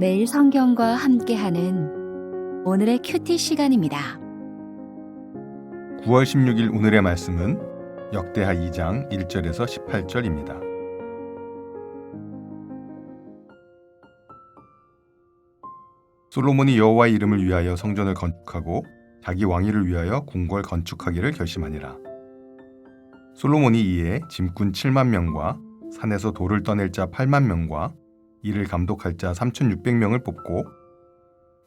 매일 성경과 함께하는 오늘의 큐티 시간입니다. 9월 16일 오늘의 말씀은 역대하 2장 1절에서 18절입니다. 솔로몬이 여호와의 이름을 위하여 성전을 건축하고 자기 왕위를 위하여 궁궐 건축하기를 결심하니라. 솔로몬이 이에 짐꾼 7만 명과 산에서 돌을 떠낼 자 8만 명과 이를 감독할 자 3,600명을 뽑고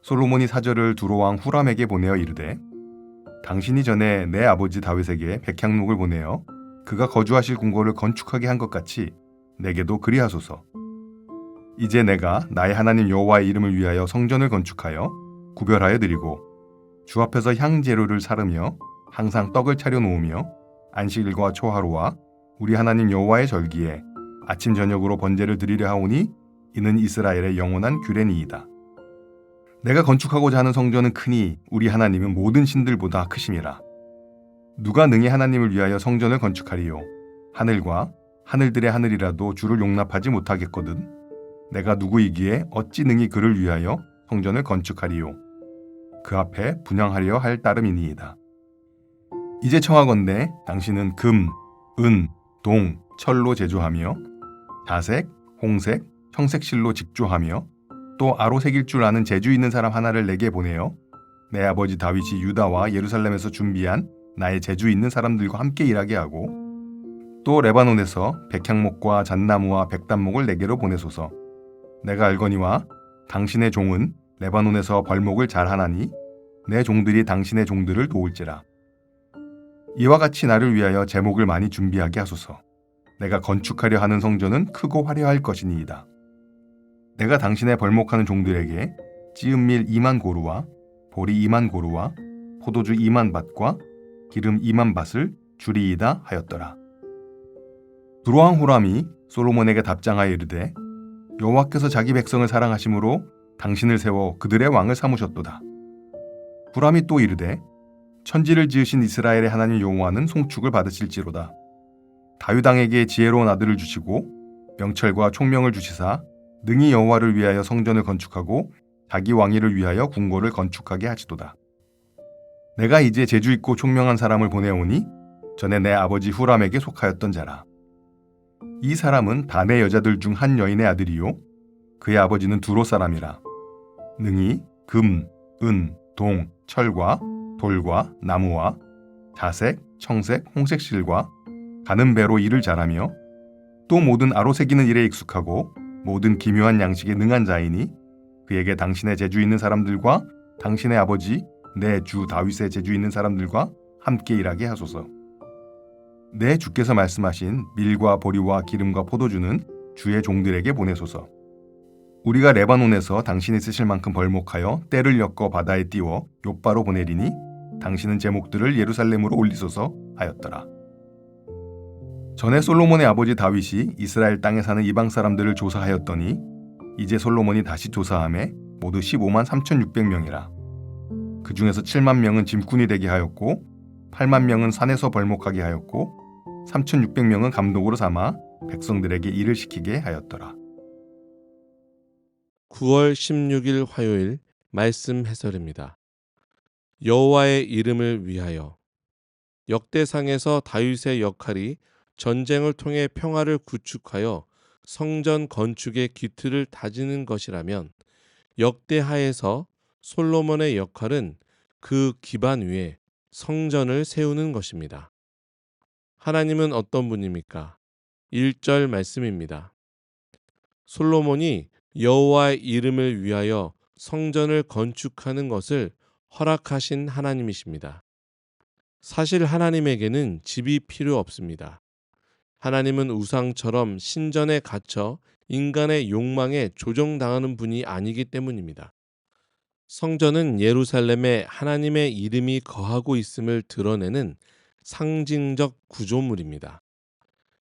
솔로몬이 사절을 두로왕 후람에게 보내어 이르되 당신이 전에 내 아버지 다윗에게 백향록을 보내어 그가 거주하실 궁궐을 건축하게 한 것 같이 내게도 그리하소서. 이제 내가 나의 하나님 여호와의 이름을 위하여 성전을 건축하여 구별하여 드리고 주 앞에서 향 재료를 사르며 항상 떡을 차려 놓으며 안식일과 초하루와 우리 하나님 여호와의 절기에 아침 저녁으로 번제를 드리려 하오니 이는 이스라엘의 영원한 규례니이다. 내가 건축하고자 하는 성전은 크니 우리 하나님은 모든 신들보다 크심이라. 누가 능히 하나님을 위하여 성전을 건축하리요? 하늘과 하늘들의 하늘이라도 주를 용납하지 못하겠거든. 내가 누구이기에 어찌 능히 그를 위하여 성전을 건축하리요? 그 앞에 분양하려 할 따름이니이다. 이제 청하건대 당신은 금, 은, 동, 철로 제조하며 자색, 홍색, 청색실로 직조하며 또 아로 새길 줄 아는 재주 있는 사람 하나를 내게 보내어 내 아버지 다윗이 유다와 예루살렘에서 준비한 나의 재주 있는 사람들과 함께 일하게 하고 또 레바논에서 백향목과 잣나무와 백단목을 내게로 보내소서. 내가 알거니와 당신의 종은 레바논에서 벌목을 잘하나니 내 종들이 당신의 종들을 도울지라. 이와 같이 나를 위하여 제목을 많이 준비하게 하소서. 내가 건축하려 하는 성전은 크고 화려할 것이니이다 내가 당신의 벌목하는 종들에게 찌은밀 2만 고루와 보리 2만 고루와 포도주 2만 밭과 기름 2만 밭을 주리이다 하였더라. 두로왕 호람이 솔로몬에게 답장하여 이르되 여호와께서 자기 백성을 사랑하심으로 당신을 세워 그들의 왕을 삼으셨도다. 후람이 또 이르되 천지를 지으신 이스라엘의 하나님 여호와는 송축을 받으실지로다. 다윗 왕에게 지혜로운 아들을 주시고 명철과 총명을 주시사 능히 여호와를 위하여 성전을 건축하고 자기 왕위를 위하여 궁궐을 건축하게 하시도다. 내가 이제 재주 있고 총명한 사람을 보내오니 전에 내 아버지 후람에게 속하였던 자라. 이 사람은 단의 여자들 중 한 여인의 아들이요 그의 아버지는 두로 사람이라. 능히 금, 은, 동, 철과 돌과 나무와 자색, 청색, 홍색 실과 가는 배로 일을 잘하며 또 모든 아로 새기는 일에 익숙하고 모든 기묘한 양식에 능한 자이니 그에게 당신의 재주 있는 사람들과 당신의 아버지 내 주 다윗의 재주 있는 사람들과 함께 일하게 하소서. 내 주께서 말씀하신 밀과 보리와 기름과 포도주는 주의 종들에게 보내소서. 우리가 레바논에서 당신이 쓰실 만큼 벌목하여 때를 엮어 바다에 띄워 요바로 보내리니 당신은 제목들을 예루살렘으로 올리소서 하였더라. 전에 솔로몬의 아버지 다윗이 이스라엘 땅에 사는 이방 사람들을 조사하였더니 이제 솔로몬이 다시 조사함에 모두 15만 3,600명이라. 그 중에서 7만 명은 짐꾼이 되게 하였고 8만 명은 산에서 벌목하게 하였고 3,600명은 감독으로 삼아 백성들에게 일을 시키게 하였더라. 9월 16일 화요일 말씀 해설입니다. 여호와의 이름을 위하여 역대상에서 다윗의 역할이 전쟁을 통해 평화를 구축하여 성전 건축의 기틀을 다지는 것이라면 역대하에서 솔로몬의 역할은 그 기반 위에 성전을 세우는 것입니다. 하나님은 어떤 분입니까? 1절 말씀입니다. 솔로몬이 여호와의 이름을 위하여 성전을 건축하는 것을 허락하신 하나님이십니다. 사실 하나님에게는 집이 필요 없습니다. 하나님은 우상처럼 신전에 갇혀 인간의 욕망에 조정당하는 분이 아니기 때문입니다. 성전은 예루살렘에 하나님의 이름이 거하고 있음을 드러내는 상징적 구조물입니다.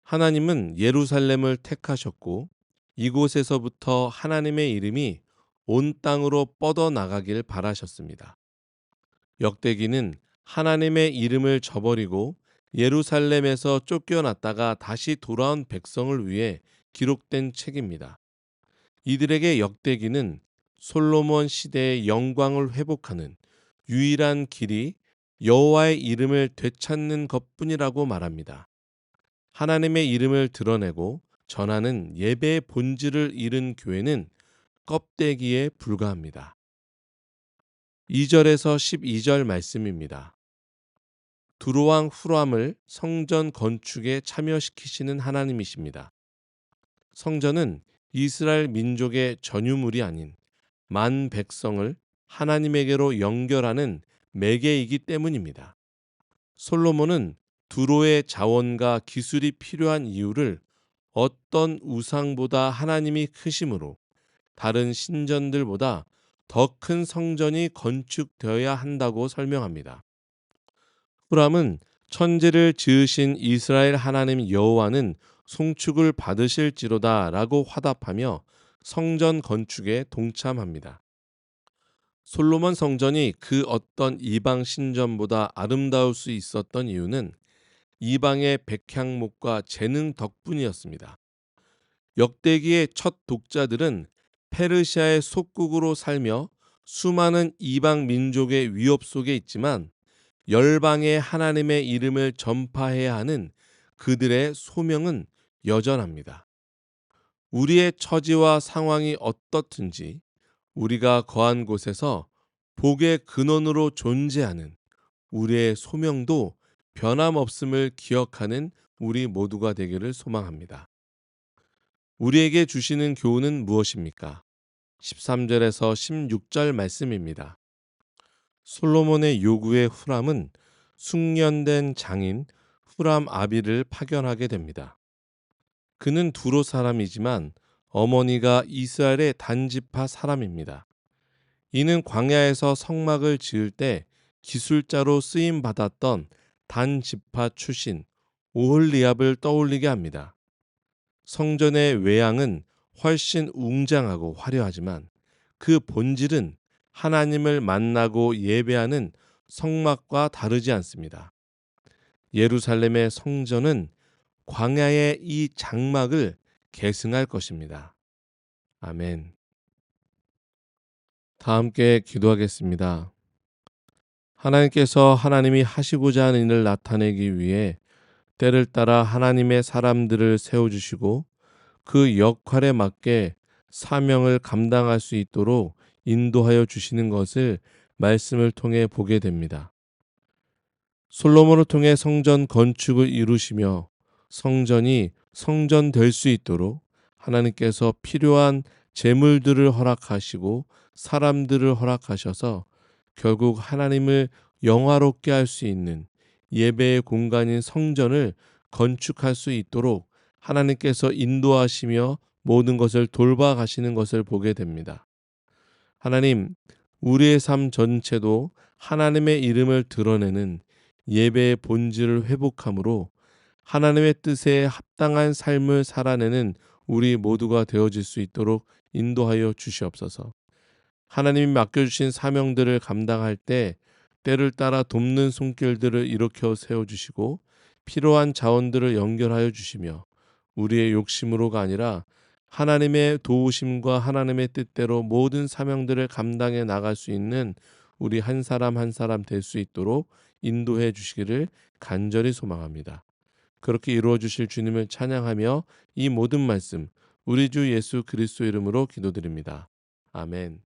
하나님은 예루살렘을 택하셨고 이곳에서부터 하나님의 이름이 온 땅으로 뻗어나가길 바라셨습니다. 역대기는 하나님의 이름을 저버리고 예루살렘에서 쫓겨났다가 다시 돌아온 백성을 위해 기록된 책입니다. 이들에게 역대기는 솔로몬 시대의 영광을 회복하는 유일한 길이 여호와의 이름을 되찾는 것뿐이라고 말합니다. 하나님의 이름을 드러내고 전하는 예배의 본질을 잃은 교회는 껍데기에 불과합니다. 2절에서 12절 말씀입니다. 두로왕 후람을 성전 건축에 참여시키시는 하나님이십니다. 성전은 이스라엘 민족의 전유물이 아닌 만 백성을 하나님에게로 연결하는 매개이기 때문입니다. 솔로몬은 두로의 자원과 기술이 필요한 이유를 어떤 우상보다 하나님이 크심으로 다른 신전들보다 더 큰 성전이 건축되어야 한다고 설명합니다. 후람은 천지를 지으신 이스라엘 하나님 여호와는 송축을 받으실지로다라고 화답하며 성전 건축에 동참합니다. 솔로몬 성전이 그 어떤 이방 신전보다 아름다울 수 있었던 이유는 이방의 백향목과 재능 덕분이었습니다. 역대기의 첫 독자들은 페르시아의 속국으로 살며 수많은 이방 민족의 위협 속에 있지만 열방의 하나님의 이름을 전파해야 하는 그들의 소명은 여전합니다. 우리의 처지와 상황이 어떻든지 우리가 거한 곳에서 복의 근원으로 존재하는 우리의 소명도 변함없음을 기억하는 우리 모두가 되기를 소망합니다. 우리에게 주시는 교훈은 무엇입니까? 13절에서 16절 말씀입니다. 솔로몬의 요구에 후람은 숙련된 장인 후람 아비를 파견하게 됩니다. 그는 두로 사람이지만 어머니가 이스라엘의 단지파 사람입니다. 이는 광야에서 성막을 지을 때 기술자로 쓰임 받았던 단지파 출신 오홀리압을 떠올리게 합니다. 성전의 외양은 훨씬 웅장하고 화려하지만 그 본질은 하나님을 만나고 예배하는 성막과 다르지 않습니다. 예루살렘의 성전은 광야의 이 장막을 계승할 것입니다. 아멘. 다 함께 기도하겠습니다. 하나님께서 하나님이 하시고자 하는 일을 나타내기 위해 때를 따라 하나님의 사람들을 세워주시고 그 역할에 맞게 사명을 감당할 수 있도록 인도하여 주시는 것을 말씀을 통해 보게 됩니다. 솔로몬을 통해 성전 건축을 이루시며 성전이 성전 될 수 있도록 하나님께서 필요한 재물들을 허락하시고 사람들을 허락하셔서 결국 하나님을 영화롭게 할 수 있는 예배의 공간인 성전을 건축할 수 있도록 하나님께서 인도하시며 모든 것을 돌봐 가시는 것을 보게 됩니다. 하나님, 우리의 삶 전체도 하나님의 이름을 드러내는 예배의 본질을 회복함으로 하나님의 뜻에 합당한 삶을 살아내는 우리 모두가 되어질 수 있도록 인도하여 주시옵소서. 하나님이 맡겨주신 사명들을 감당할 때 때를 따라 돕는 손길들을 일으켜 세워주시고 필요한 자원들을 연결하여 주시며 우리의 욕심으로가 아니라 하나님의 도우심과 하나님의 뜻대로 모든 사명들을 감당해 나갈 수 있는 우리 한 사람 한 사람 될 수 있도록 인도해 주시기를 간절히 소망합니다. 그렇게 이루어 주실 주님을 찬양하며 이 모든 말씀 우리 주 예수 그리스도 이름으로 기도드립니다. 아멘.